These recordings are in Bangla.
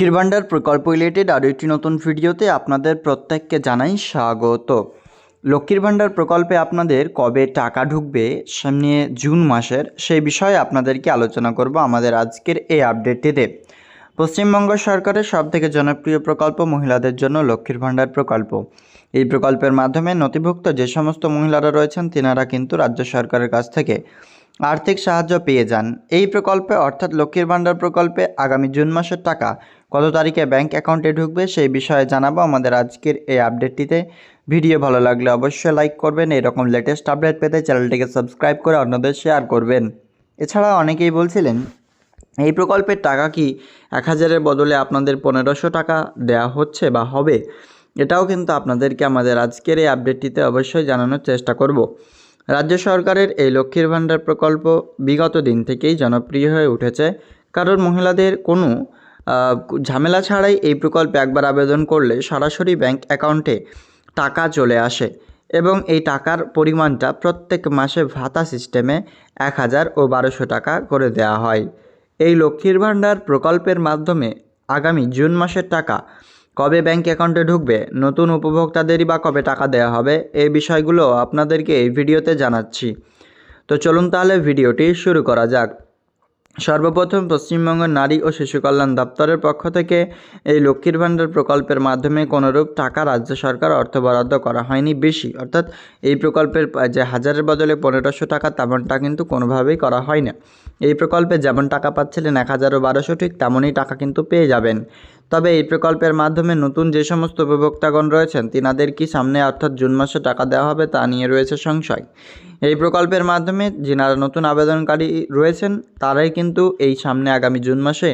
লক্ষ্মীর ভাণ্ডার প্রকল্প রিলেটেড আরও একটি নতুন ভিডিওতে আপনাদের প্রত্যেককে জানাই স্বাগত। লক্ষ্মীর ভাণ্ডার প্রকল্পে আপনাদের কবে টাকা ঢুকবে সামনে জুন মাসের সেই বিষয়ে আপনাদেরকে আলোচনা করব আমাদের আজকের এই আপডেটটিতে। পশ্চিমবঙ্গ সরকারের সবথেকে জনপ্রিয় প্রকল্প মহিলাদের জন্য লক্ষ্মীর ভাণ্ডার প্রকল্প। এই প্রকল্পের মাধ্যমে নথিভুক্ত যে সমস্ত মহিলারা রয়েছেন, তেনারা কিন্তু রাজ্য সরকারের কাছ থেকে আর্থিক সাহায্য পেয়ে যান। এই প্রকল্পে, অর্থাৎ লক্ষ্মীর ভাণ্ডার প্রকল্পে, আগামী জুন মাসের টাকা। কত তারিখে ব্যাংক অ্যাকাউন্টে ঢুকবে সেই বিষয়ে জানাব আমাদের আজকের এই আপডেটটিতে। ভিডিও ভালো লাগলে অবশ্যই লাইক করবেন। এরকম লেটেস্ট আপডেট পেতে চ্যানেলটিকে সাবস্ক্রাইব করে অন্যদের শেয়ার করবেন। এছাড়া অনেকেই বলছিলেন, এই প্রকল্পের টাকা কি এক হাজারের বদলে আপনাদের পনেরোশো টাকা দেওয়া হচ্ছে বা হবে? এটাও কিন্তু আপনাদেরকে আমাদের আজকের এই আপডেটটিতে অবশ্যই জানানোর চেষ্টা করব। রাজ্য সরকারের এই লক্ষ্মীর ভাণ্ডার প্রকল্প বিগত দিন থেকেই জনপ্রিয় হয়ে উঠেছে। কারণ মহিলাদের কোনো ঝামেলা ছাড়াই এই প্রকল্পে একবার আবেদন করলে সরাসরি ব্যাংক অ্যাকাউন্টে টাকা চলে আসে এবং এই টাকার পরিমাণটা প্রত্যেক মাসে ভাতা সিস্টেমে এক হাজার ও বারোশো টাকা করে দেওয়া হয়। এই লক্ষ্মীর ভাণ্ডার প্রকল্পের মাধ্যমে আগামী জুন মাসের টাকা কবে ব্যাংক অ্যাকাউন্টে ঢুকবে, নতুন উপভোক্তাদেরই বা কবে টাকা দেওয়া হবে, এই বিষয়গুলো আপনাদেরকে এই ভিডিওতে জানাচ্ছি। তো চলুন তাহলে ভিডিওটি শুরু করা যাক। সর্বপ্রথম পশ্চিমবঙ্গ নারী ও শিশু কল্যাণ দপ্তরের পক্ষ থেকে এই লক্ষ্মীর ভাণ্ডার প্রকল্পের মাধ্যমে কোনোরূপ টাকা রাজ্য সরকার অর্থ বরাদ্দ করা হয়নি বেশি। অর্থাৎ এই প্রকল্পের যে হাজারের বদলে পনেরোশো টাকা তেমনটা কিন্তু কোনোভাবেই করা হয় না এই প্রকল্পে যেমন টাকা পাচ্ছিলেন এক হাজার ও বারোশো, ঠিক তেমনই টাকা কিন্তু পেয়ে যাবেন। তবে এই প্রকল্পের মাধ্যমে নতুন যে সমস্ত উপভোক্তাগণ রয়েছেন, তিনাদের কি সামনে অর্থাৎ জুন মাসে টাকা দেওয়া হবে তা নিয়ে রয়েছে সংশয়। এই প্রকল্পের মাধ্যমে যিনারা নতুন আবেদনকারী রয়েছেন, তারাই কিন্তু এই সামনে আগামী জুন মাসে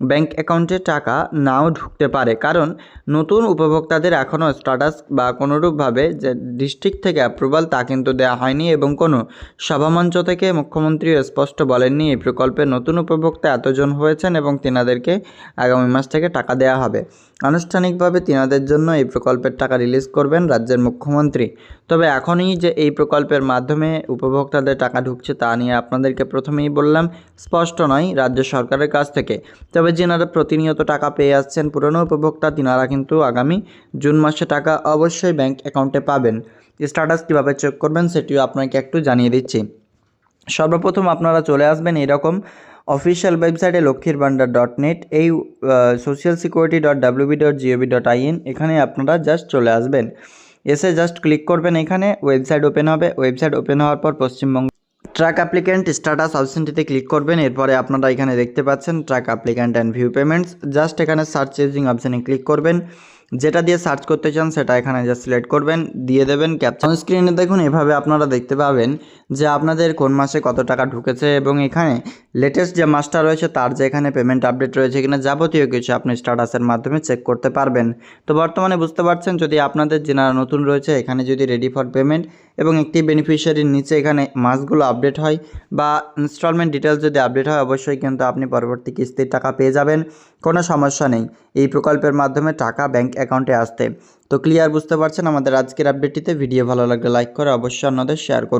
ব্যাংক অ্যাকাউন্টে টাকা নাও ঢুকতে পারে। কারণ নতুন উপভোক্তাদের এখনও স্ট্যাটাস বা কোনোরূপভাবে যে ডিস্ট্রিক্ট থেকে অ্যাপ্রুভাল তা কিন্তু দেওয়া হয়নি এবং কোনো সভামঞ্চ থেকে মুখ্যমন্ত্রী স্পষ্ট বলেননি এই প্রকল্পে নতুন উপভোক্তা এতজন হয়েছেন এবং তেনাদেরকে আগামী মাস থেকে টাকা দেওয়া হবে। আনুষ্ঠানিকভাবে তিনাদের জন্য এই প্রকল্পের টাকা রিলিজ করবেন রাজ্যের মুখ্যমন্ত্রী। তবে এখনই যে এই প্রকল্পের মাধ্যমে উপভোক্তাদের টাকা ঢুকছে তা নিয়ে আপনাদেরকে প্রথমেই বললাম, স্পষ্ট নয় রাজ্য সরকারের কাছ থেকে। তবে যেনারা প্রতিনিয়ত টাকা পেয়ে আসছেন পুরনো উপভোক্তা, তিনারা কিন্তু আগামী জুন মাসে টাকা অবশ্যই ব্যাংক অ্যাকাউন্টে পাবেন। স্ট্যাটাস কীভাবে চেক করবেন সেটিও আপনাকে একটু জানিয়ে দিচ্ছি। সর্বপ্রথম আপনারা চলে আসবেন এরকম অফিসিয়াল ওয়েবসাইটে লক্ষ্মীর ভান্ডার ডট নেট এই social security dot WB dot GOV dot IN এখানে আপনারা জাস্ট চলে আসবেন। এসে জাস্ট ক্লিক করবেন এখানে ওয়েবসাইট ওপেন হবে। ওয়েবসাইট ওপেন হওয়ার পর পশ্চিমবঙ্গ ট্র্যাক অ্যাপ্লিক্যান্ট স্ট্যাটাস অপশনটিতে ক্লিক করবেন। এরপরে আপনারা এখানে দেখতে পাচ্ছেন track applicant and view payments just এখানে সার্চ চেঞ্জিং অপশানে ক্লিক করবেন। যেটা দিয়ে সার্চ করতে চান সেটা এখানে জাস্ট সিলেক্ট করবেন। দিয়ে দেবেন ক্যাপশন স্ক্রিনে দেখুন, এভাবে আপনারা দেখতে পাবেন যে আপনাদের কোন মাসে কত টাকা ঢুকেছে এবং এখানে লেটেস্ট যে মাসটা রয়েছে, তার যে এখানে পেমেন্ট আপডেট রয়েছে কিনা যাবতীয় কিছু আপনি স্ট্যাটাসের মাধ্যমে চেক করতে পারবেন। তো বর্তমানে বুঝতে পারছেন, যদি আপনাদের যেনারা নতুন রয়েছে, এখানে যদি রেডি ফর পেমেন্ট এবং একটি বেনিফিশিয়ারির নিচে এখানে মাসগুলো আপডেট হয় বা ইনস্টলমেন্ট ডিটেলস যদি আপডেট হয়, অবশ্যই কিন্তু আপনি পরবর্তী কিস্তির টাকা পেয়ে যাবেন। কোনো সমস্যা নেই। এই প্রকল্পের মাধ্যমে টাকা ব্যাংক অ্যাকাউন্টে আসতে। তো ক্লিয়ার বুঝতে পারছেন আমাদের আজকের আপডেটটিতে ভিডিও ভালো লাগলে লাইক করে অবশ্যই অন্যদের শেয়ার করুন।